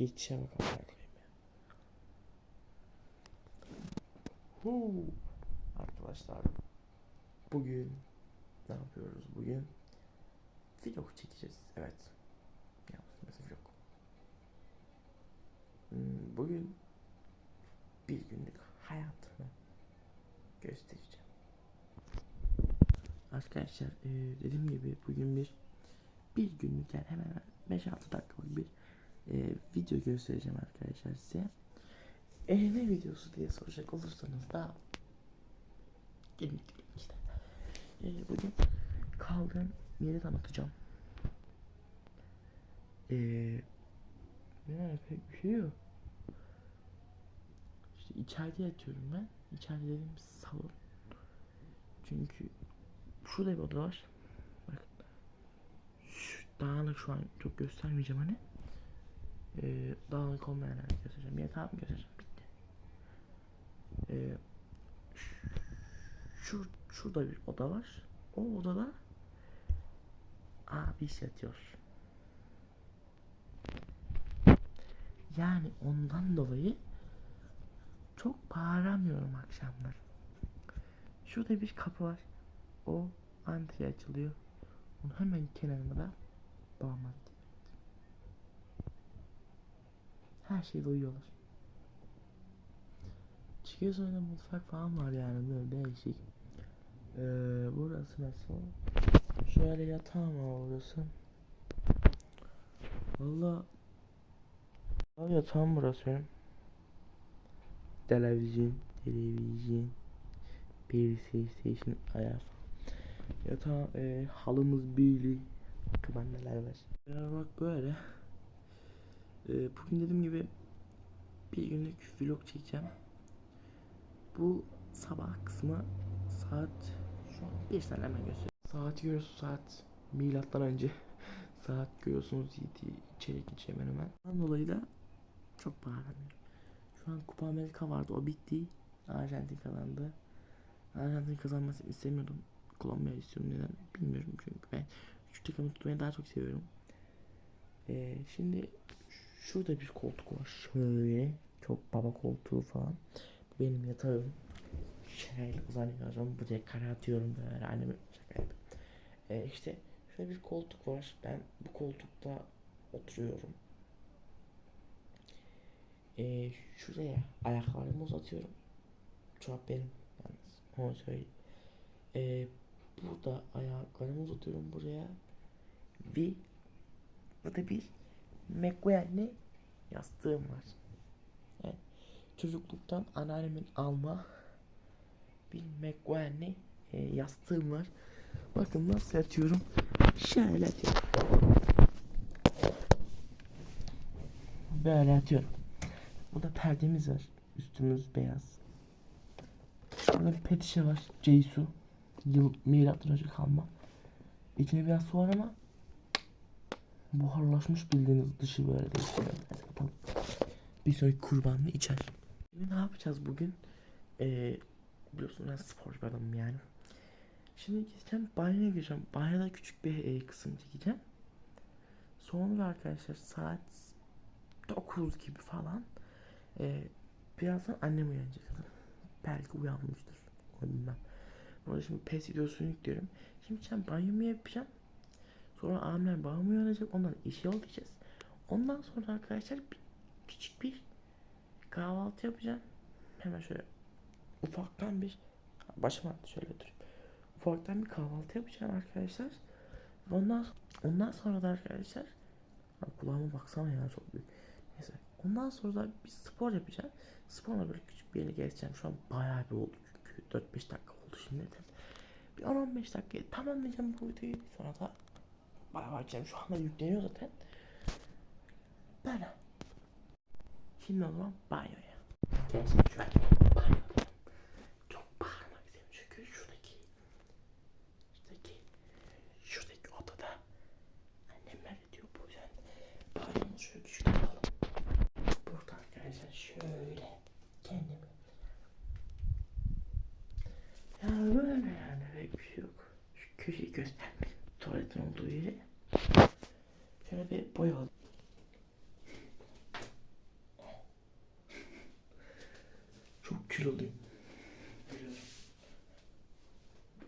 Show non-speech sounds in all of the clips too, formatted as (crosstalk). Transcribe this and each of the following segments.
geçişe ya. Huu. Arkadaşlar bugün ne yapıyoruz bugün? Vlog çekeceğiz. Evet. Yalnız vlog. Hmm, Bugün bir günlük hayatımı göstereceğim. Arkadaşlar e, dediğim gibi bugün bir bir günlük yani hemen 5-6 dakikalık bir e, video göstereceğim arkadaşlar size. E, ne videosu diye soracak olursanız da vlog işte. E, bugün kaldığım yeri tanıtacağım. E, yani pek bir şey yok. İşte içeride yatıyorum ben. İçeride dediğim salon. Çünkü şurada bir oda var. Bak. Şu dağınık şu an çok göstermeyeceğim hani. Ee, dağınık olmayan yerleri göstereceğim. Yatağımı göstereceğim. Bitti. Ee, şu, şurada bir oda var. O odada abisi yatıyor. Yani ondan dolayı çok bağıramıyorum akşamlar. Şurada bir kapı var. O antre açılıyor. Onun hemen kenarında da babam antre. Her şeyde uyuyorlar. Çıkıyor sonra mutfak falan var yani böyle değişik. Ee, burası nasıl? Şöyle yatağım var burası. Valla Abi yatağım burası benim. Televizyon, televizyon, PlayStation ayar. Yatağı e, halımız büyülü. Bakın neler var. Bak böyle. E, bugün dediğim gibi bir günlük vlog çekeceğim. Bu sabah kısmı saat şu an bir sene hemen gösteriyor. Saati görüyorsunuz saat milattan önce. (laughs) saat görüyorsunuz 7 içeri geçeceğim hemen. Ondan dolayı da çok bağıramıyorum. Şu an Kupa Amerika vardı o bitti. Arjantin kazandı. Arjantin kazanmasını istemiyordum. Kolombiya istiyorum neden bilmiyorum çünkü ben küçük takımı tutmayı daha çok seviyorum. Ee, şimdi şurada bir koltuk var şöyle çok baba koltuğu falan. Bu benim yatağım. Şöyle uzanıyorum buraya kare atıyorum böyle anneme şaka yapıyorum. Ee, işte şöyle bir koltuk var. Ben bu koltukta oturuyorum. Ee, şuraya ayaklarımı uzatıyorum. Çorap benim yalnız. Onu söyleyeyim. Ee, burada ayaklarımı uzatıyorum buraya. Ve burada bir McQueen'li yastığım var. Evet. Çocukluktan anneannemin alma bir McQueen'li e, yastığım var. Bakın nasıl yatıyorum. Şöyle yatıyorum. Böyle yatıyorum. Burada perdemiz var. Üstümüz beyaz. Burada bir pet şişe var. Ceysu. Yıl milattan önce kalma. İçine biraz su var ama buharlaşmış bildiğiniz dışı böyle. Neyse, kapatalım. Bir sonraki kurbanını içer. Şimdi ne yapacağız bugün? Ee, biliyorsun ben sporcu bir adamım yani. Şimdi gideceğim banyoya gireceğim. Banyoda küçük bir e, kısım çekeceğim. Sonra arkadaşlar saat 9 gibi falan ee, birazdan annem uyanacak. Belki uyanmıştır. Bilmem. Burada şimdi PES videosunu yüklüyorum. Şimdi ben banyomu yapacağım. Sonra abimler babam uyanacak. Ondan işe diyeceğiz. Ondan sonra arkadaşlar bir, küçük bir kahvaltı yapacağım. Hemen şöyle ufaktan bir başıma attı şöyle durayım. Ufaktan bir kahvaltı yapacağım arkadaşlar. Ondan ondan sonra da arkadaşlar kulağıma baksana ya çok büyük. Neyse. Ondan sonra da bir spor yapacağım. Sporla böyle küçük bir yere gezeceğim. Şu an bayağı bir oldu çünkü 4-5 dakika oldu şimdi. Bir 10-15 dakika tamamlayacağım bu videoyu. Sonra da bayağı bakacağım. Şu anda yükleniyor zaten. Böyle. Şimdi o zaman banyoya. Gerçekten şu an banyoya. Çok bağırmak istiyorum çünkü şuradaki şuradaki şuradaki odada annemler diyor bu yüzden banyomuzu şöyle küçük yapalım. Burada şöyle kendimi ya böyle yani pek bir şey yok. Şu köşeyi göstermeyeyim tuvaletin olduğu yere. Şöyle bir boya aldım. Çok kiloluyum.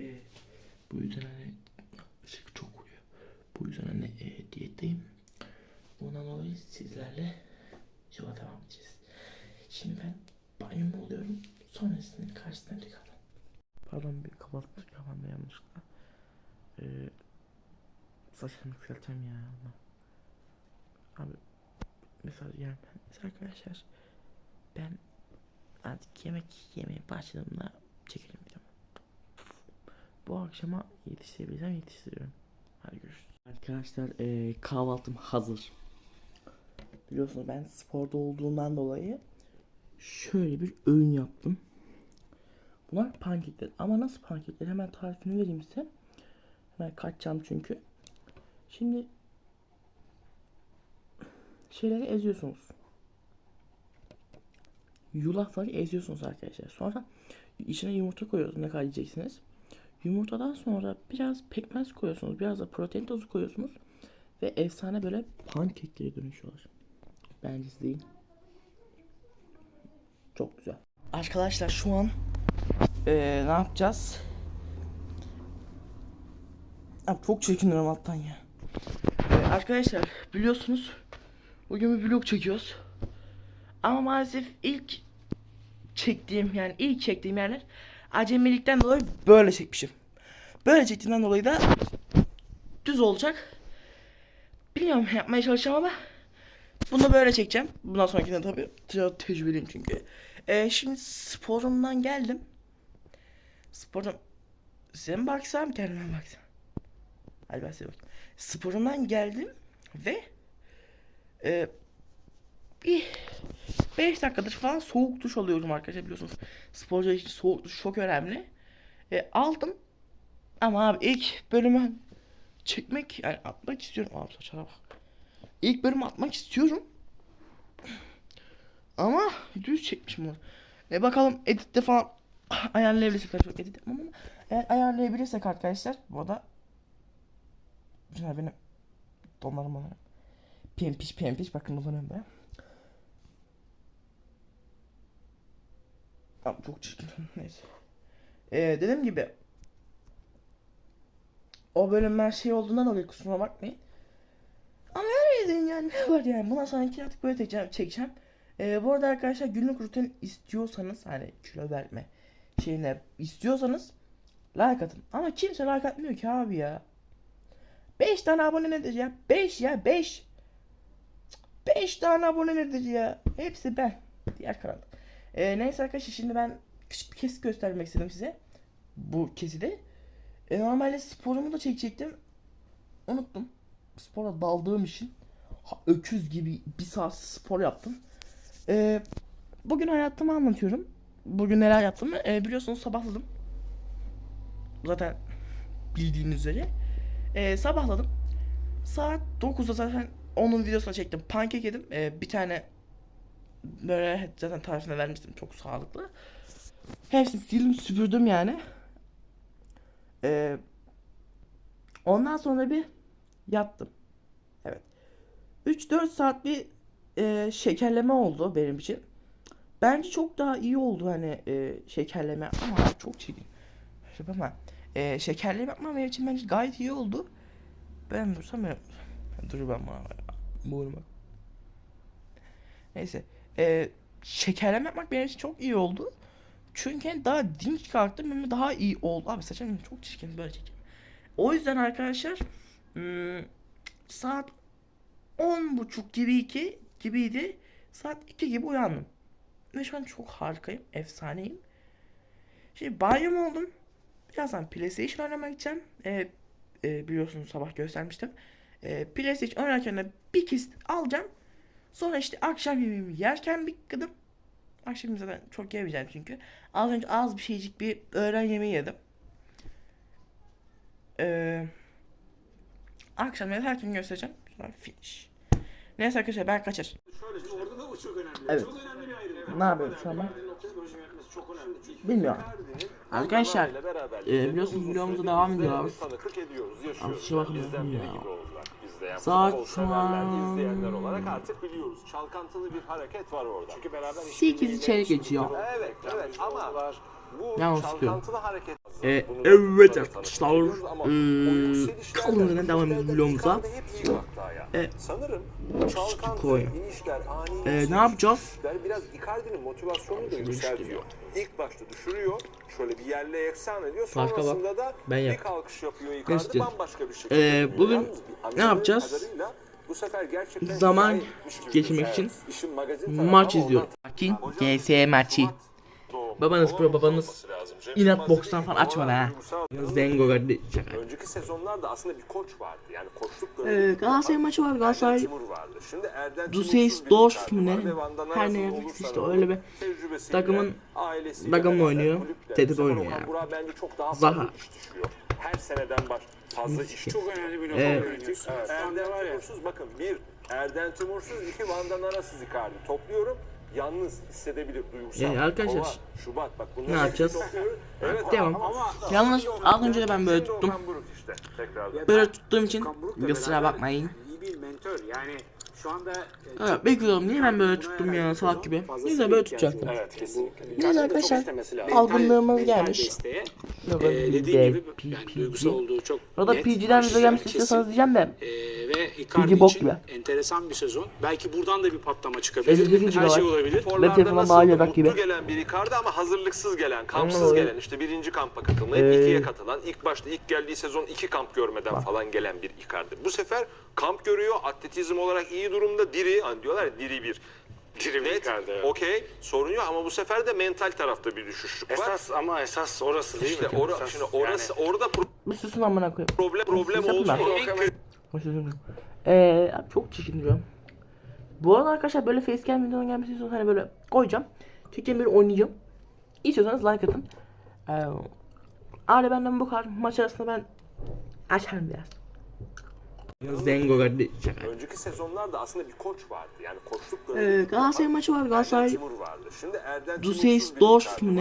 E, bu yüzden hani ışık çok uyuyor. Bu yüzden hani e, diyetteyim. Bundan dolayı sizlerle yola devam edeceğiz. Şimdi ben banyomu oluyorum. Sonrasının karşısına çıkalım. Pardon bir kapattım kafamda yanlışlıkla. Ee, saçlarımı kısaltacağım ya. Abi mesela yani mesela arkadaşlar ben artık yemek yemeye başladığımda çekelim videomu. Bu akşama yetiştirebilirsem yetiştiriyorum. Hadi görüşürüz. Arkadaşlar eee, kahvaltım hazır. Biliyorsunuz ben sporda olduğumdan dolayı şöyle bir öğün yaptım. Bunlar pankekler. Ama nasıl pankekler? Hemen tarifini vereyim size. Hemen kaçacağım çünkü. Şimdi şeyleri eziyorsunuz. Yulafları eziyorsunuz arkadaşlar. Sonra içine yumurta koyuyorsunuz ne kadar yiyeceksiniz. Yumurtadan sonra biraz pekmez koyuyorsunuz. Biraz da protein tozu koyuyorsunuz. Ve efsane böyle pankeklere dönüşüyorlar. Bence izleyin. Çok güzel. Arkadaşlar şu an eee, ne yapacağız? Abi çok çekiniyorum alttan ya. Ee, arkadaşlar biliyorsunuz bugün bir vlog çekiyoruz. Ama maalesef ilk çektiğim yani ilk çektiğim yerler acemilikten dolayı böyle çekmişim. Böyle çektiğimden dolayı da düz olacak. Bilmiyorum yapmaya çalışacağım ama bunu böyle çekeceğim. Bundan sonrakinde tabii te- tecrübeliyim çünkü. Ee, şimdi sporumdan geldim. Sporum size mi baksam kendime baksam? Size bakayım. Sporumdan geldim ve e, bir 5 dakikadır falan soğuk duş alıyorum arkadaşlar biliyorsunuz. Sporcular için soğuk duş çok önemli. E, aldım ama abi ilk bölümü çekmek yani atmak istiyorum. Abi saçlara bak. İlk bölümü atmak istiyorum. Ama düz çekmişim bunu. E bakalım editte falan ayarlayabilirsek edit yapmam ama ayarlayabilirsek arkadaşlar bu da Şunlar benim donlarım olarak. Pempiş pempiş bakın uzanıyorum ben. Abi çok çirkin. (laughs) Neyse. Ee, dediğim gibi o bölümler şey olduğundan dolayı kusuruma bakmayın. Ama öyle deyin yani ne var yani. Bundan sonraki artık böyle çekeceğim. çekeceğim. Ee, bu arada arkadaşlar günlük rutin istiyorsanız hani kilo verme şeyine istiyorsanız like atın. Ama kimse like atmıyor ki abi ya. 5 tane abone nedir ya? 5 ya 5. 5 tane abone nedir ya? Hepsi ben. Diğer kanal. Ee, neyse arkadaşlar şimdi ben küçük bir kesit göstermek istedim size. Bu keside. E, normalde sporumu da çekecektim. Unuttum. Spora daldığım için ha, öküz gibi bir saat spor yaptım. Ee, bugün hayatımı anlatıyorum. Bugün neler yaptım? Ee, biliyorsunuz sabahladım. Zaten bildiğiniz üzere. Ee, sabahladım. Saat 9'da zaten onun videosunu çektim. Pankek yedim. Ee, bir tane böyle zaten tarifini vermiştim. Çok sağlıklı. Hepsini sildim süpürdüm yani. Ee, ondan sonra bir yattım. Evet. 3-4 saat bir e, şekerleme oldu benim için. Bence çok daha iyi oldu hani e, şekerleme ama çok çirkin. Ama e, şekerleme yapmam benim için bence gayet iyi oldu. Ben dursam ben dur ben bana boğulma. Neyse. E, şekerleme yapmak benim için çok iyi oldu. Çünkü hani daha dinç kalktım ve daha iyi oldu. Abi saçım çok çirkin böyle çekeyim. O yüzden arkadaşlar hmm, saat on buçuk gibi iki gibiydi. Saat 2 gibi uyandım. Ve şu an çok harikayım. Efsaneyim. Şimdi banyom oldum. Birazdan PlayStation oynamak gideceğim. Ee, e, biliyorsunuz sabah göstermiştim. Ee, PlayStation oynarken de bir kez alacağım. Sonra işte akşam yemeğimi yerken bir gıdım. Akşam zaten çok yemeyeceğim çünkü. Az önce az bir şeycik bir öğlen yemeği yedim. Ee, akşam yemeği her gün göstereceğim. Sonra finish. Neyse arkadaşlar ben kaçar. Şöyle orada da bu çok önemli. Evet. Çok önemli bir ayrım. Ne yapıyoruz şu an ben? Bilmiyorum. Arkadaşlar, e, biliyorsunuz videomuza devam ediyoruz. yaşıyoruz. şey bakın ya. Saat şu an- izleyenler olarak artık biliyoruz. Çalkantılı bir hareket var orada. Çünkü beraber 8 içeri geçiyor. Evet, evet ama Yalnız istiyorum. Ee, da evet arkadaşlar, ee, de yerden devam ediyoruz vlogumuza. Evet. Sanırım çalkantı, koy. inişler, ani Ee, inişler, ne yapacağız? biraz Icardi'nin motivasyonunu da yükseltiyor. İlk başta düşürüyor, şöyle bir yerle eksan ediyor. Sonrasında da ben bir kalkış yapıyor Icardi bambaşka bir. Ee, dönüyor. bugün ne yapacağız? Bu sefer gerçekten Zaman gibi. geçirmek için Maç izliyorum. GS maçı. Babanız pro, babanız inat bokstan falan ki, açmadı ha. Zengo şaka. Önceki sezonlarda aslında bir koç vardı. Yani koçluk Ee. Galatasaray maçı var. Galatasaray Duseis Dorf mu ne? Her ne ne işte öyle bir takımın- takımla oynuyor. Tehdit oynuyor yani. Zaha. Her seneden baş fazla iş Çok önemli bir nokta Evet. Evet. Erden. Timursuz bakın bir Erden Timursuz iki Van Danara'sız Icardi topluyorum. Yalnız hissedebilir duygusal. Yani arkadaşlar, Kova, Şubat bak bunları ne yapacağız? topluyoruz. Evet, Devam. ama- Yalnız az önce de ben böyle tuttum. İşte. Böyle tuttuğum için kusura bakmayın. İyi bir mentor yani şu anda e, Evet bekliyorum. Niye ben böyle tuttum ya salak gibi? Neyse böyle tutacaktım. Evet kesinlikle. Neyse arkadaşlar algınlığımız gelmiş. Yok, e, bir dediğim de gibi yani duygusal P. olduğu çok Orada net, PG'den video gelmiş istiyorsanız diyeceğim de. E, ve Icardi bok için gibi. enteresan bir sezon. Belki buradan da bir patlama çıkabilir. 58. Her şey olabilir. Bak gibi. Mutlu gelen bir Icardi ama hazırlıksız gelen, kampsız gelen işte birinci kampa katılmayıp Ee, ikiye katılan, ilk başta ilk geldiği sezon iki kamp görmeden falan gelen bir Icardi. Bu sefer kamp görüyor, atletizm olarak iyi durumda, diri, hani diyorlar ya diri bir. Diri bir Net, Icardi, evet. okey, sorun yok ama bu sefer de mental tarafta bir düşüşlük var. Esas ama esas orası değil işte mi? ora, Esas şimdi orası orada pro- Bir susun amına koyayım. problem problem Yapma. oldu. Bir susun. Eee abi çok çirkin. Bu arada arkadaşlar böyle facecam videonun gelmesi istiyorsanız hani böyle koyacağım. Çekeceğim bir oynayacağım. İstiyorsanız like atın. Eee Aile benden bu kadar. Maç arasında ben açarım biraz. Zengo kardeş. Önceki sezonlarda aslında bir koç vardı. Yani koçluk Ee. Galatasaray maçı var. Galatasaray vardı. Şimdi Erden Duseis Dorf mu ne?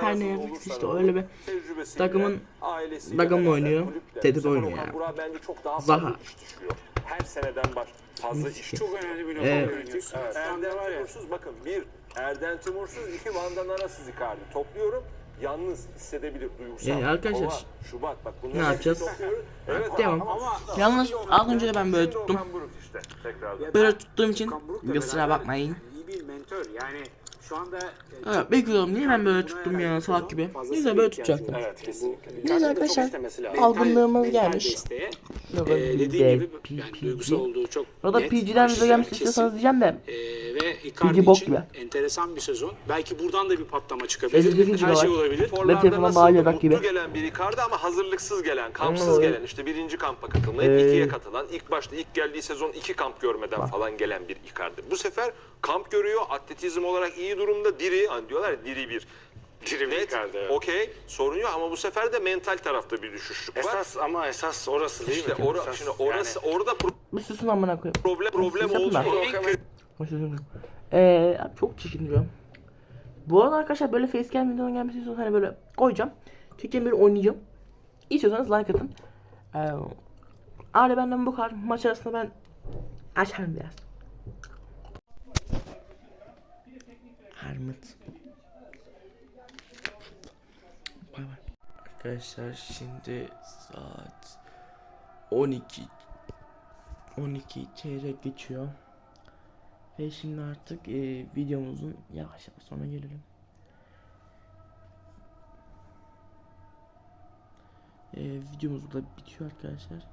Her ne ne işte öyle bir takımın- ailesiyle takımla oynuyor. Tehdit oynuyor yani. Burak bence çok daha Zaha. fazla iş düşüyor. Her seneden baş fazla iş çok önemli bir Evet. nokta. Evet. Anda Erden var ya. Timursuz bakın bir Erden Timursuz iki Van Danara'sız Icardi topluyorum. Yalnız hissedebilir duygusal. Yani arkadaşlar, Kova, Şubat bak bunları ne yapacağız? topluyoruz. Evet, Devam. ama- Yalnız az önce de ben böyle tuttum. İşte. Böyle tuttuğum için kusura bakmayın. İyi bir mentor yani şu anda e, Evet bekliyorum. Niye ben böyle tuttum ya salak gibi? Neyse böyle tutacaktım. Evet kesinlikle. Neyse arkadaşlar algınlığımız gelmiş. e, bir dediğim de gibi yani duygusal olduğu çok net, PG'den video gelmiş istiyorsanız diyeceğim de. E, ve Icardi PG bok gibi. enteresan bir sezon. Belki buradan da bir patlama çıkabilir. 58. Her şey olabilir. Telefonuma nasıl mahalle bak mutlu gibi. gelen bir Icardi ama hazırlıksız gelen, kampsız gelen işte birinci kampa katılmayıp Ee, ikiye katılan, ilk başta ilk geldiği sezon iki kamp görmeden falan gelen bir Icardi. Bu sefer kamp görüyor, atletizm olarak iyi durumda, diri, hani diyorlar ya diri bir. Diri bir Net, evet. okey, sorun yok ama bu sefer de mental tarafta bir düşüşlük var. Esas ama esas orası değil işte mi? ora, Esas şimdi orası orada pro- Bir susun amına koyayım. problem problem oldu. Bir susun. Eee abi çok çirkin. Bu arada arkadaşlar böyle facecam videonun gelmesi istiyorsanız hani böyle koyacağım. Çekeceğim bir oynayacağım. İstiyorsanız like atın. Eee Aile benden bu kadar. Maç arasında ben açarım biraz. Armut. Bay bay. Arkadaşlar şimdi saat 12 12 çeyrek geçiyor. Ve şimdi artık e, videomuzun yavaş yavaş sonuna gelelim. E, videomuz burada bitiyor arkadaşlar.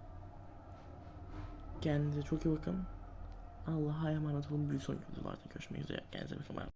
Kendinize çok iyi bakın. Allah'a emanet olun. Bir sonraki videolarda görüşmek üzere. Kendinize bakın.